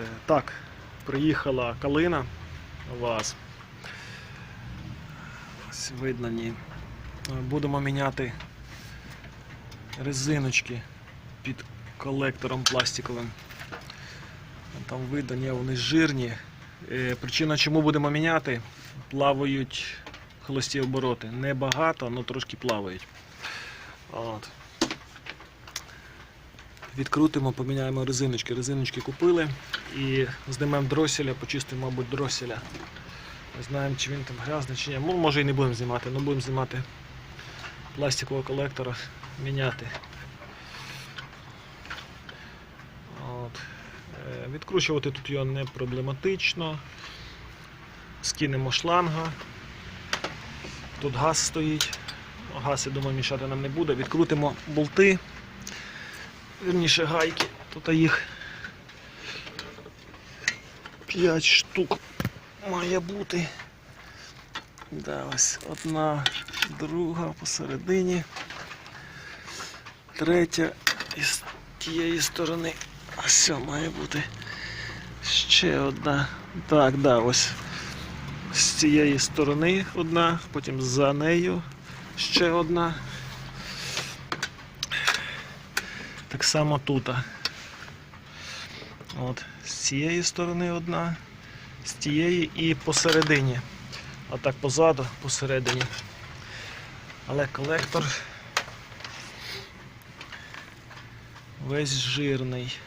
Е, Так, приїхала калина ВАЗ. Ось видно ні. Е, Будемо міняти резиночки під колектором пластиковим. Там видно, ні, вони жирні. Е, Причина, чому будемо міняти, плавають холості обороти. Небагато, але трошки плавають. От. Відкрутимо, поміняємо резиночки. Резиночки купили і знімемо дроселя, почистимо, мабуть, дроселя. Не знаємо, чи він там грязний, чи ні. Ну, може і не будемо знімати, але будемо знімати пластикового колектора, міняти. От. Е, Відкручувати тут його не проблематично. Скинемо шланга. Тут газ стоїть. Газ, я думаю, мішати нам не буде. Відкрутимо болти. Вірніше гайки. Тут їх 5 штук має бути. Да, ось одна, друга посередині. Третя із тієї сторони. А все має бути ще одна. Так, да, ось з цієї сторони одна, потім за нею ще одна. Так само тут. От, з цієї сторони одна, з тієї і посередині. Отак позаду, посередині. Але колектор весь жирний.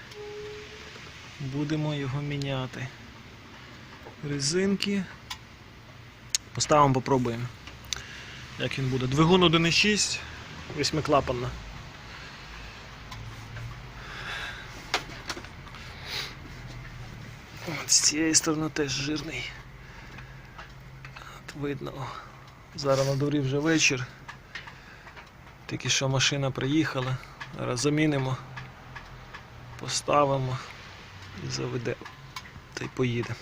Будемо його міняти. Резинки. Поставимо, попробуємо. Як він буде. Двигун 1.6, восьмиклапанна. З цієї сторони теж жирний. От видно. Зараз на дворі вже вечір. Тільки що машина приїхала. Зараз замінимо, поставимо і заведемо. Та й поїде.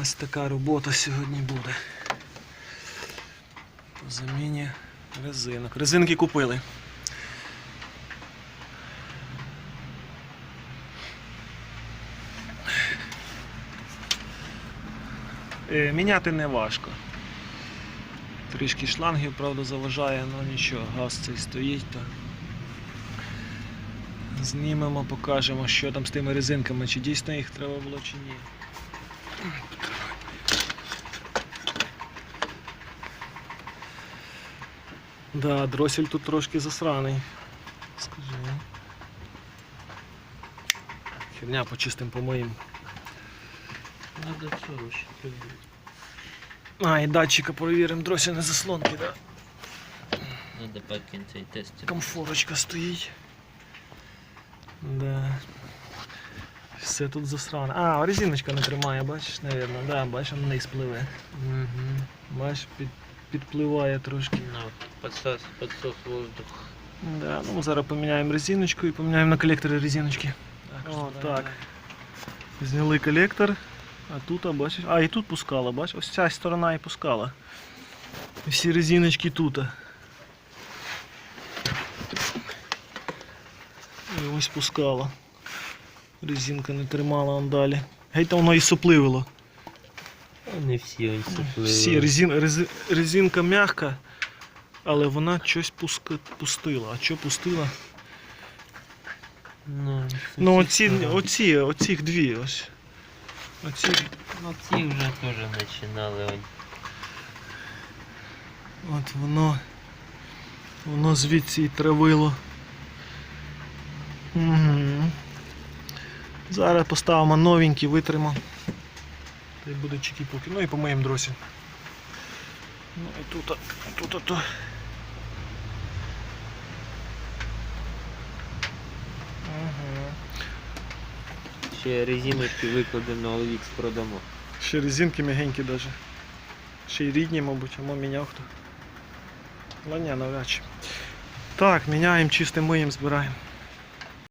Ось така робота сьогодні буде. По заміні резинок. Резинки купили. Міняти не важко. Трішки шлангів, правда, заважає, але нічого, газ цей стоїть. То... Знімемо, покажемо, що там з тими резинками, чи дійсно їх треба було, чи ні. Да, дросель тут трошки засраний. Скажи. Херня почистим помиємо. Надо цього ще. А, і датчика перевіримо, дросельні заслонки, да. Надо покинь цей тест. Комфорочка стоїть. Да. Все тут засране. А, резиночка не тримає, бачиш, навірно. Да, бачиш, вниз пливе. Угу. Бачиш, під, підпливає трошки. На, подсос, подсос воздух. Да, ну зараз поміняємо резиночку і поміняємо на колекторі резиночки. О, так. Зняли колектор, а тут, а, бачиш, а і тут пускала, бачиш, ось ця сторона і пускала. Всі резиночки тут. І ось пускала. Резинка не тримала он далі. Геть там воно і сопливило. Не всі ось сопливі. Всі резин, рези- резинка м'яка, але вона щось пуска, пустила. А що пустила? Ну, Ну оці, оці, оцих дві ось. Оці, Ну ці вже теж починали. от воно. Воно звідси і травило. Угу. Зараз поставимо новенькі, витримо. Та й буде чики-пуки. Ну і помиємо дросі. Ну і тут, тут, тут. Угу. Ще резиночки викладемо але OLX продамо. Ще резинки м'ягенькі навіть. Ще й рідні, мабуть, або міняв хто. Але ні, навряд чи. Так, міняємо, чистим миємо, збираємо.